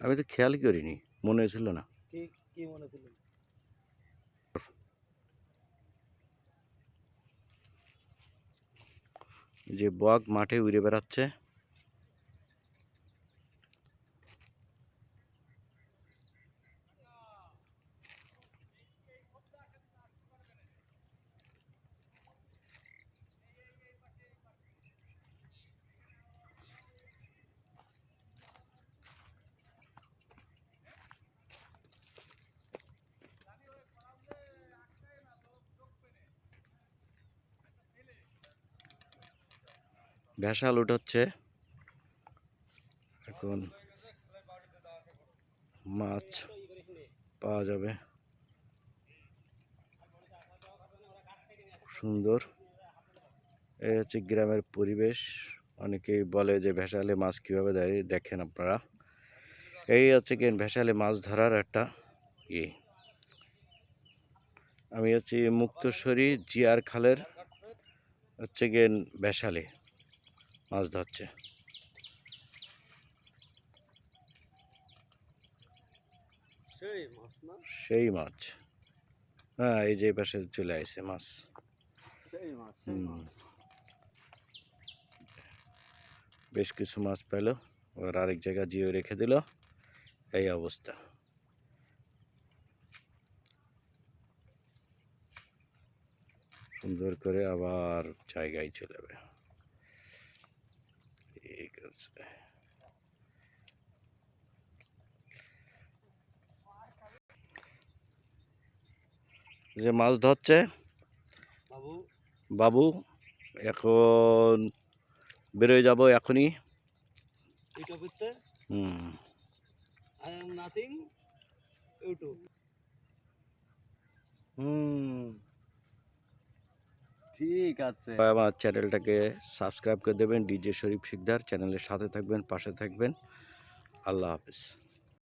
আমি তো খেয়াল করিনি মনে হয়েছিল না। কি কি মনে ছিল? যে বক মাঠে উড়ে বেড়াচ্ছে। ভেসাল উঠোচ্ছে। এখন মাছ পাওয়া যাবে। সুন্দর। এই হচ্ছে গ্রামের পরিবেশ। অনেকেই বলে যে ভেসালে মাছ কীভাবে দেয়, দেখেন আপনারা। এই হচ্ছে কি, ভেসালে মাছ ধরার একটা ইয়ে আমি হচ্ছে মুক্তস্বরী জিয়ার খালের হচ্ছে গিয়ে ভেসালে। মাছ ধরছে। সেই মাছ হ্যাঁ এই যে পাশে চলে আসছে মাছ। সেই মাছ হুম। মাছ। বেশ কিছু মাছ পেল। ওর আরেক জায়গা জিও রেখে দিল। এই অবস্থা। সুন্দর করে আবার জায়গায় চলে যাবে। আছে যে মাছ ধরছে বাবু। বাবু এখন বেরোয় যাব এখনই। হুম। নাথিং হুম। ঠিক আছে। আমার চ্যানেলটাকে সাবস্ক্রাইব করে দেবেন। ডিজে শরীফ শিকদার চ্যানেলের সাথে থাকবেন, পাশে থাকবেন। আল্লাহ হাফিজ।